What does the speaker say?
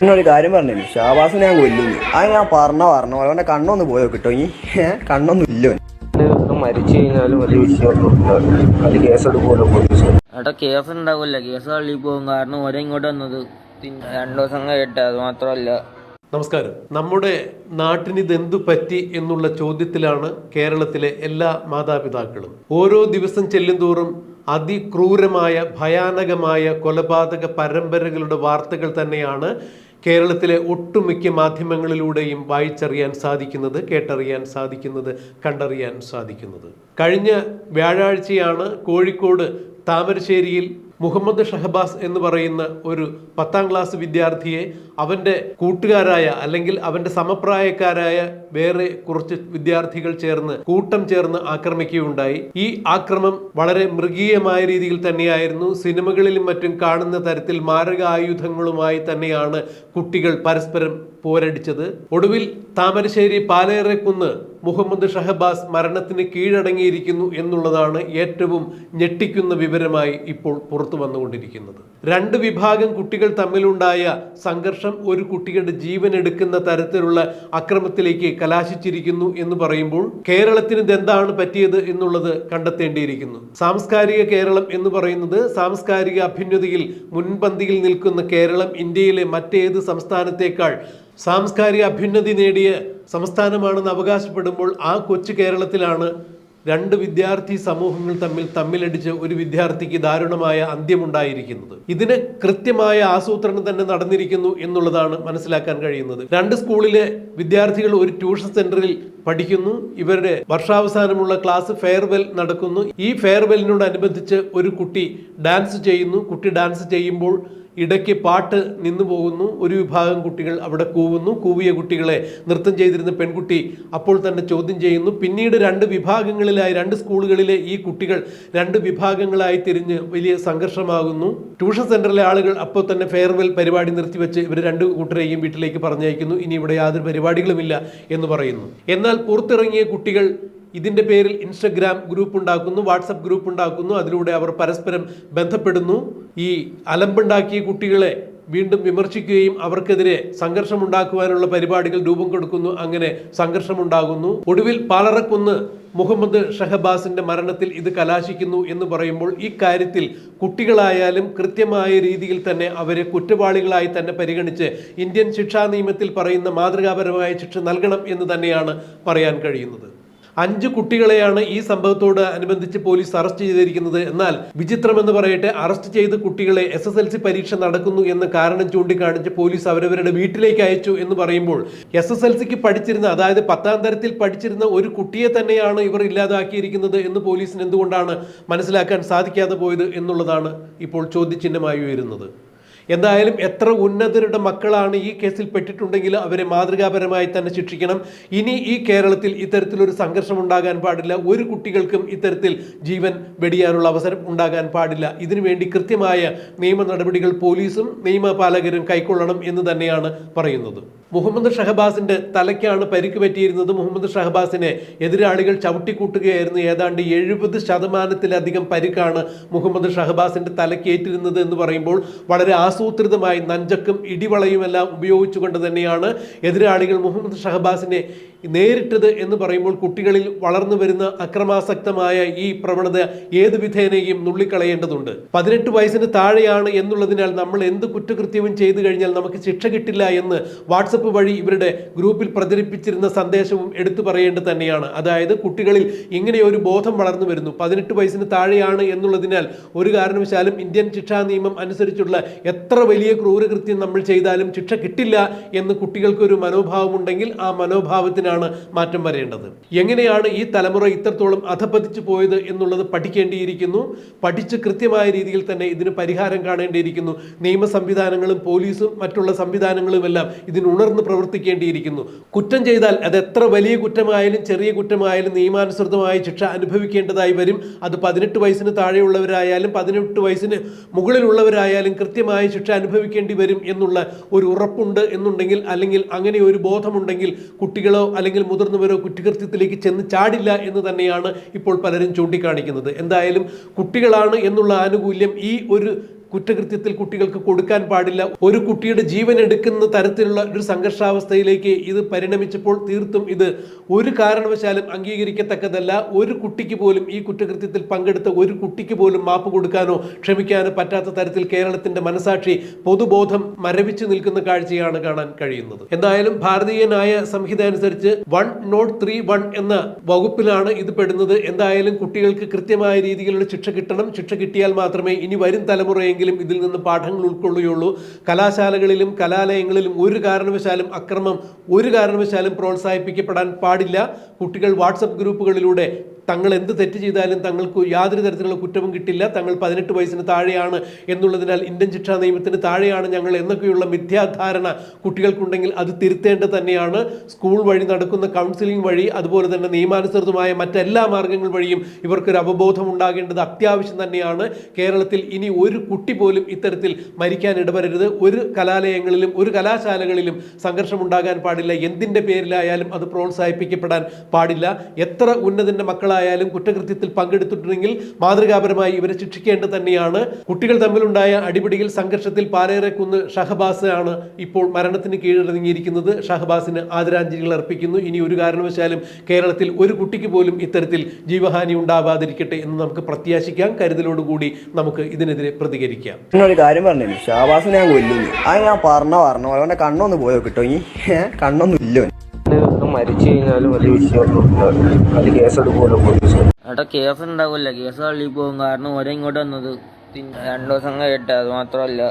എന്നൊരു കാര്യം പറഞ്ഞു ഷാബാസ് ഞാൻ കൊല്ലുന്നു അത് ഞാൻ പറഞ്ഞ പറഞ്ഞു അവന്റെ കണ്ണൊന്ന് പോയോ കിട്ടോ ഈ കണ്ണൊന്നും ഇല്ലോ മരിച്ചു കഴിഞ്ഞാലും വലിയ വിഷയമൊന്നും അത് കേസെടുക്കുമല്ലോ പോലീസ് അവിടെ കേസ് ഉണ്ടാവില്ല കേസ് തള്ളി പോകും. കാരണം ഒരേ ഇങ്ങോട്ട് വന്നത് പിന്നെ രണ്ടു ദിവസം കഴിയട്ടെ അത് മാത്രമല്ല. നമസ്കാരം. നമ്മുടെ നാട്ടിന് ഇതെന്തു പറ്റി എന്നുള്ള ചോദ്യത്തിലാണ് കേരളത്തിലെ എല്ലാ മാതാപിതാക്കളും. ഓരോ ദിവസം ചെല്ലും ചെല്ലുന്തോറും അതിക്രൂരമായ ഭയാനകമായ കൊലപാതക പരമ്പരകളുടെ വാർത്തകൾ തന്നെയാണ് കേരളത്തിലെ ഒട്ടുമിക്ക മാധ്യമങ്ങളിലൂടെയും വായിച്ചറിയാൻ സാധിക്കുന്നത് കേട്ടറിയാൻ സാധിക്കുന്നത് കണ്ടറിയാൻ സാധിക്കുന്നത്. കഴിഞ്ഞ വ്യാഴാഴ്ചയാണ് കോഴിക്കോട് താമരശ്ശേരിയിൽ മുഹമ്മദ് ഷഹബാസ് എന്ന് പറയുന്ന ഒരു പത്താം ക്ലാസ് വിദ്യാർത്ഥിയെ അവന്റെ കൂട്ടുകാരായ അല്ലെങ്കിൽ അവന്റെ സമപ്രായക്കാരായ വേറെ കുറച്ച് വിദ്യാർത്ഥികൾ ചേർന്ന് കൂട്ടം ചേർന്ന് ആക്രമിക്കുകയുണ്ടായി. ഈ ആക്രമം വളരെ മൃഗീയമായ രീതിയിൽ തന്നെയായിരുന്നു. സിനിമകളിലും മറ്റും കാണുന്ന തരത്തിൽ മാരകായുധങ്ങളുമായി തന്നെയാണ് കുട്ടികൾ പരസ്പരം പോരടിച്ചത്. ഒടുവിൽ താമരശ്ശേരി പാലേറെക്കുന്ന് മുഹമ്മദ് ഷഹബാസ് മരണത്തിന് കീഴടങ്ങിയിരിക്കുന്നു എന്നുള്ളതാണ് ഏറ്റവും ഞെട്ടിക്കുന്ന വിവരമായി ഇപ്പോൾ പുറത്തു വന്നുകൊണ്ടിരിക്കുന്നത് രണ്ട് വിഭാഗം കുട്ടികൾ തമ്മിലുണ്ടായ സംഘർഷം ഒരു കുട്ടിയുടെ ജീവൻ എടുക്കുന്ന തരത്തിലുള്ള അക്രമത്തിലേക്ക് കലാശിച്ചിരിക്കുന്നു എന്ന് പറയുമ്പോൾ കേരളത്തിന് ഇതെന്താണ് പറ്റിയത് എന്നുള്ളത് കണ്ടെത്തേണ്ടിയിരിക്കുന്നു. സാംസ്കാരിക കേരളം എന്ന് പറയുന്നത് സാംസ്കാരിക അഭ്യുന്നതിയിൽ മുൻപന്തിയിൽ നിൽക്കുന്ന കേരളം ഇന്ത്യയിലെ മറ്റേത് സംസ്ഥാനത്തേക്കാൾ സാംസ്കാരിക അഭ്യുന്നതി നേടിയ സംസ്ഥാനമാണെന്ന് അവകാശപ്പെടുമ്പോൾ ആ കൊച്ചു കേരളത്തിലാണ് രണ്ട് വിദ്യാർത്ഥി സമൂഹങ്ങൾ തമ്മിൽ തമ്മിലടിച്ച് ഒരു വിദ്യാർത്ഥിക്ക് ദാരുണമായ അന്ത്യമുണ്ടായിരിക്കുന്നത്. ഇതിന് കൃത്യമായ ആസൂത്രണം തന്നെ നടന്നിരിക്കുന്നു എന്നുള്ളതാണ് മനസ്സിലാക്കാൻ കഴിയുന്നത്. രണ്ട് സ്കൂളിലെ വിദ്യാർത്ഥികൾ ഒരു ട്യൂഷൻ സെന്ററിൽ പഠിക്കുന്നു. ഇവരുടെ വർഷാവസാനമുള്ള ക്ലാസ് ഫെയർവെൽ നടക്കുന്നു. ഈ ഫെയർവെല്ലിനോടനുബന്ധിച്ച് ഒരു കുട്ടി ഡാൻസ് ചെയ്യുന്നു. കുട്ടി ഡാൻസ് ചെയ്യുമ്പോൾ ഇടയ്ക്ക് പാട്ട് നിന്നു പോകുന്നു. ഒരു വിഭാഗം കുട്ടികൾ അവിടെ കൂവുന്നു. കൂവിയ കുട്ടികളെ നൃത്തം ചെയ്തിരുന്ന പെൺകുട്ടി അപ്പോൾ തന്നെ ചോദ്യം ചെയ്യുന്നു. പിന്നീട് രണ്ട് വിഭാഗങ്ങളിലായി രണ്ട് സ്കൂളുകളിലെ ഈ കുട്ടികൾ രണ്ട് വിഭാഗങ്ങളായി തിരിഞ്ഞ് വലിയ സംഘർഷമാകുന്നു. ട്യൂഷൻ സെന്ററിലെ ആളുകൾ അപ്പോൾ തന്നെ ഫെയർവെൽ പരിപാടി നിർത്തിവെച്ച് ഇവർ രണ്ട് കൂട്ടരെയും വീട്ടിലേക്ക് പറഞ്ഞയക്കുന്നു. ഇനി ഇവിടെ യാതൊരു പരിപാടികളുമില്ല എന്ന് പറയുന്നു. എന്നാൽ പുറത്തിറങ്ങിയ കുട്ടികൾ ഇതിന്റെ പേരിൽ ഇൻസ്റ്റഗ്രാം ഗ്രൂപ്പ് ഉണ്ടാക്കുന്നു വാട്സപ്പ് ഗ്രൂപ്പ് ഉണ്ടാക്കുന്നു. അതിലൂടെ അവർ പരസ്പരം ബന്ധപ്പെടുന്നു. ഈ അലമ്പുണ്ടാക്കിയ കുട്ടികളെ വീണ്ടും വിമർശിക്കുകയും അവർക്കെതിരെ സംഘർഷമുണ്ടാക്കുവാനുള്ള പരിപാടികൾ രൂപം കൊടുക്കുന്നു. അങ്ങനെ സംഘർഷമുണ്ടാകുന്നു. ഒടുവിൽ പാലറക്കുന്ന് മുഹമ്മദ് ഷഹബാസിന്റെ മരണത്തിൽ ഇത് കലാശിക്കുന്നു എന്ന് പറയുമ്പോൾ ഈ കാര്യത്തിൽ കുട്ടികളായാലും കൃത്യമായ രീതിയിൽ തന്നെ അവരെ കുറ്റവാളികളായി തന്നെ പരിഗണിച്ച് ഇന്ത്യൻ ശിക്ഷാ നിയമത്തിൽ പറയുന്ന മാതൃകാപരമായ ശിക്ഷ നൽകണം എന്ന് തന്നെയാണ് പറയാൻ കഴിയുന്നത്. അഞ്ച് കുട്ടികളെയാണ് ഈ സംഭവത്തോട് അനുബന്ധിച്ച് പോലീസ് അറസ്റ്റ് ചെയ്തിരിക്കുന്നത്. എന്നാൽ വിചിത്രമെന്ന് പറയട്ടെ അറസ്റ്റ് ചെയ്ത കുട്ടികളെ എസ് എസ് എൽ സി പരീക്ഷ നടക്കുന്നു എന്ന കാരണം ചൂണ്ടിക്കാണിച്ച് പോലീസ് അവരവരുടെ വീട്ടിലേക്ക് അയച്ചു എന്ന് പറയുമ്പോൾ എസ് എസ് എൽ സിക്ക് പഠിച്ചിരുന്ന അതായത് പത്താം തരത്തിൽ പഠിച്ചിരുന്ന ഒരു കുട്ടിയെ തന്നെയാണ് ഇവർ ഇല്ലാതാക്കിയിരിക്കുന്നത് എന്ന് പോലീസിന് എന്തുകൊണ്ടാണ് മനസ്സിലാക്കാൻ സാധിക്കാതെ പോയത് എന്നുള്ളതാണ് ഇപ്പോൾ ചോദ്യചിഹ്നമായി ഉയരുന്നത്. എന്തായാലും എത്ര ഉന്നതരുടെ മക്കളാണ് ഈ കേസിൽ പെട്ടിട്ടുണ്ടെങ്കിൽ അവരെ മാതൃകാപരമായി തന്നെ ശിക്ഷിക്കണം. ഇനി ഈ കേരളത്തിൽ ഇത്തരത്തിലൊരു സംഘർഷം ഉണ്ടാകാൻ പാടില്ല. ഒരു കുട്ടികൾക്കും ഇത്തരത്തിൽ ജീവൻ വെടിയാനുള്ള അവസരം ഉണ്ടാകാൻ പാടില്ല. ഇതിനുവേണ്ടി കൃത്യമായ നിയമ നടപടികൾ പോലീസും നിയമപാലകരും കൈക്കൊള്ളണം എന്ന് തന്നെയാണ് പറയുന്നത്. മുഹമ്മദ് ഷഹബാസിന്റെ തലയ്ക്കാണ് പരിക്ക് പറ്റിയിരുന്നത്. മുഹമ്മദ് ഷഹബാസിനെ എതിരാളികൾ ചവിട്ടിക്കൂട്ടുകയായിരുന്നു. ഏതാണ്ട് എഴുപത് ശതമാനത്തിലധികം പരിക്കാണ് മുഹമ്മദ് ഷഹബാസിന്റെ തലയ്ക്കേറ്റിരുന്നത് എന്ന് പറയുമ്പോൾ വളരെ ആസൂത്രിതമായി നഞ്ചക്കും ഇടിവളയുമെല്ലാം ഉപയോഗിച്ചുകൊണ്ട് തന്നെയാണ് എതിരാളികൾ മുഹമ്മദ് ഷഹബാസിനെ നേരിട്ടത് എന്ന് പറയുമ്പോൾ കുട്ടികളിൽ വളർന്നു വരുന്ന അക്രമാസക്തമായ ഈ പ്രവണത ഏത് വിധേനയും നുള്ളിക്കളയേണ്ടതുണ്ട്. പതിനെട്ട് വയസ്സിന് താഴെയാണ് എന്നുള്ളതിനാൽ നമ്മൾ എന്ത് കുറ്റകൃത്യവും ചെയ്തു കഴിഞ്ഞാൽ നമുക്ക് ശിക്ഷ കിട്ടില്ല എന്ന് വാട്സപ്പ് വഴി ഇവരുടെ ഗ്രൂപ്പിൽ പ്രചരിപ്പിച്ചിരുന്ന സന്ദേശവും എടുത്തു പറയേണ്ടത് തന്നെയാണ്. അതായത് കുട്ടികളിൽ ഇങ്ങനെ ഒരു ബോധം വളർന്നു വരുന്നു. പതിനെട്ട് വയസ്സിന് താഴെയാണ് എന്നുള്ളതിനാൽ ഒരു കാരണവശാലും ഇന്ത്യൻ ശിക്ഷാ നിയമം അനുസരിച്ചുള്ള എത്ര വലിയ ക്രൂരകൃത്യം നമ്മൾ ചെയ്താലും ശിക്ഷ കിട്ടില്ല എന്ന് കുട്ടികൾക്കൊരു മനോഭാവമുണ്ടെങ്കിൽ ആ മനോഭാവത്തിനാണ് മാറ്റം വരേണ്ടത്. എങ്ങനെയാണ് ഈ തലമുറ ഇത്രത്തോളം അധപ്പതിച്ചു പോയത് എന്നുള്ളത് പഠിക്കേണ്ടിയിരിക്കുന്നു. പഠിച്ച് കൃത്യമായ രീതിയിൽ തന്നെ ഇതിന് പരിഹാരം കാണേണ്ടിയിരിക്കുന്നു. നിയമ സംവിധാനങ്ങളും പോലീസും മറ്റുള്ള സംവിധാനങ്ങളും എല്ലാം ഇതിന് ഉണർന്ന് പ്രവർത്തിക്കേണ്ടിയിരിക്കുന്നു. കുറ്റം ചെയ്താൽ അത് എത്ര വലിയ കുറ്റമായാലും ചെറിയ കുറ്റമായാലും നിയമാനുസൃതമായ ശിക്ഷ അനുഭവിക്കേണ്ടതായി വരും. അത് പതിനെട്ട് വയസ്സിന് താഴെയുള്ളവരായാലും പതിനെട്ട് വയസ്സിന് മുകളിലുള്ളവരായാലും കൃത്യമായ ശിക്ഷ അനുഭവിക്കേണ്ടി വരും എന്നുള്ള ഒരു ഉറപ്പുണ്ട് എന്നുണ്ടെങ്കിൽ അല്ലെങ്കിൽ അങ്ങനെ ഒരു ബോധമുണ്ടെങ്കിൽ കുട്ടികളോ അല്ലെങ്കിൽ മുതിർന്നവരോ കുറ്റകൃത്യത്തിലേക്ക് ചെന്ന് ചാടില്ല എന്ന് തന്നെയാണ് ഇപ്പോൾ പലരും ചൂണ്ടിക്കാണിക്കുന്നത്. എന്തായാലും കുട്ടികളാണ് എന്നുള്ള ആനുകൂല്യം ഈ ഒരു കുറ്റകൃത്യത്തിൽ കുട്ടികൾക്ക് കൊടുക്കാൻ പാടില്ല. ഒരു കുട്ടിയുടെ ജീവൻ എടുക്കുന്ന തരത്തിലുള്ള ഒരു സംഘർഷാവസ്ഥയിലേക്ക് ഇത് പരിണമിച്ചപ്പോൾ തീർത്തും ഇത് ഒരു കാരണവശാലും അംഗീകരിക്കത്തക്കതല്ല. ഒരു കുട്ടിക്ക് പോലും ഈ കുറ്റകൃത്യത്തിൽ പങ്കെടുത്ത ഒരു കുട്ടിക്ക് പോലും മാപ്പ് കൊടുക്കാനോ ക്ഷമിക്കാനോ പറ്റാത്ത തരത്തിൽ കേരളത്തിന്റെ മനസാക്ഷി പൊതുബോധം മരവിച്ചു നിൽക്കുന്ന കാഴ്ചയാണ് കാണാൻ കഴിയുന്നത്. എന്തായാലും ഭാരതീയ ന്യായ സംഹിത അനുസരിച്ച് വൺ നോട്ട് ത്രീ വൺ എന്ന വകുപ്പിലാണ് ഇത് പെടുന്നത്. എന്തായാലും കുട്ടികൾക്ക് കൃത്യമായ രീതിയിലുള്ള ശിക്ഷ കിട്ടണം. ശിക്ഷ കിട്ടിയാൽ മാത്രമേ ഇനി വരും തലമുറയെങ്കിലും ഇതിൽ നിന്ന് പാഠങ്ങൾ ഉൾക്കൊള്ളുകയുള്ളൂ. കലാശാലകളിലും കലാലയങ്ങളിലും ഒരു കാരണവശാലും അക്രമം ഒരു കാരണവശാലും പ്രോത്സാഹിപ്പിക്കപ്പെടാൻ പാടില്ല. കുട്ടികൾ വാട്സപ്പ് ഗ്രൂപ്പുകളിലൂടെ തങ്ങൾ എന്ത് തെറ്റ് ചെയ്താലും തങ്ങൾക്ക് യാതൊരു തരത്തിലുള്ള കുറ്റവും കിട്ടില്ല. തങ്ങൾ പതിനെട്ട് വയസ്സിന് താഴെയാണ് എന്നുള്ളതിനാൽ ഇന്ത്യൻ ശിക്ഷാ നിയമത്തിന് താഴെയാണ് ഞങ്ങൾ എന്നൊക്കെയുള്ള മിഥ്യാധാരണ കുട്ടികൾക്കുണ്ടെങ്കിൽ അത് തിരുത്തേണ്ടത് തന്നെയാണ്. സ്കൂൾ വഴി നടക്കുന്ന കൗൺസിലിംഗ് വഴി അതുപോലെ തന്നെ നിയമാനുസൃതമായ മറ്റെല്ലാ മാർഗങ്ങൾ വഴിയും ഇവർക്കൊരു അവബോധം ഉണ്ടാകേണ്ടത് അത്യാവശ്യം തന്നെയാണ്. കേരളത്തിൽ ഇനി ഒരു കുട്ടി പോലും ഇത്തരത്തിൽ മരിക്കാൻ ഇടവരരുത്. ഒരു കലാലയങ്ങളിലും ഒരു കലാശാലകളിലും സംഘർഷം ഉണ്ടാകാൻ പാടില്ല. എന്തിന്റെ പേരിലായാലും അത് പ്രോത്സാഹിപ്പിക്കപ്പെടാൻ പാടില്ല. എത്ര ഉന്നതിന്റെ ഉന്നതന്റെ മക്കളായാലും കുറ്റകൃത്യത്തിൽ പങ്കെടുത്തിട്ടുണ്ടെങ്കിൽ മാതൃകാപരമായി ഇവരെ ശിക്ഷിക്കേണ്ടത് തന്നെയാണ്. കുട്ടികൾ തമ്മിലുണ്ടായ അടിപിടിയിൽ സംഘർഷത്തിൽ പാലേറെക്കുന്ന് ഷഹബാസ് ആണ് ഇപ്പോൾ മരണത്തിന് കീഴടങ്ങിയിരിക്കുന്നത് ഷഹബാസിന് ആദരാഞ്ജലികൾ അർപ്പിക്കുന്നു. ഇനി ഒരു കാരണവശാലും കേരളത്തിൽ ഒരു കുട്ടിക്ക് പോലും ഇത്തരത്തിൽ ജീവഹാനി ഉണ്ടാവാതിരിക്കട്ടെ എന്ന് നമുക്ക് പ്രത്യാശിക്കാം. കരുതലോടുകൂടി നമുക്ക് ഇതിനെതിരെ പ്രതികരിക്കാം. ഒരു കാര്യം പറഞ്ഞു ഷാബാസിനെ ഞാൻ കൊല്ലുന്നു. അത് ഞാൻ പറഞ്ഞ പറഞ്ഞ പോലെ കണ്ണൊന്ന് പോയോ കിട്ടോ ഈ കണ്ണൊന്നും ഇല്ലോ മരിച്ചു കഴിഞ്ഞാലും വലിയ വിഷയമൊന്നും അത് കേസെടുക്കുമല്ലോ പോലീസ്. കേസ് ഉണ്ടാവില്ല. കേസ് തള്ളി പോകും കാരണം ഓരോ ഇങ്ങോട്ട് വന്നത് രണ്ടു ദിവസം കഴിയട്ടെ അത് മാത്രമല്ല.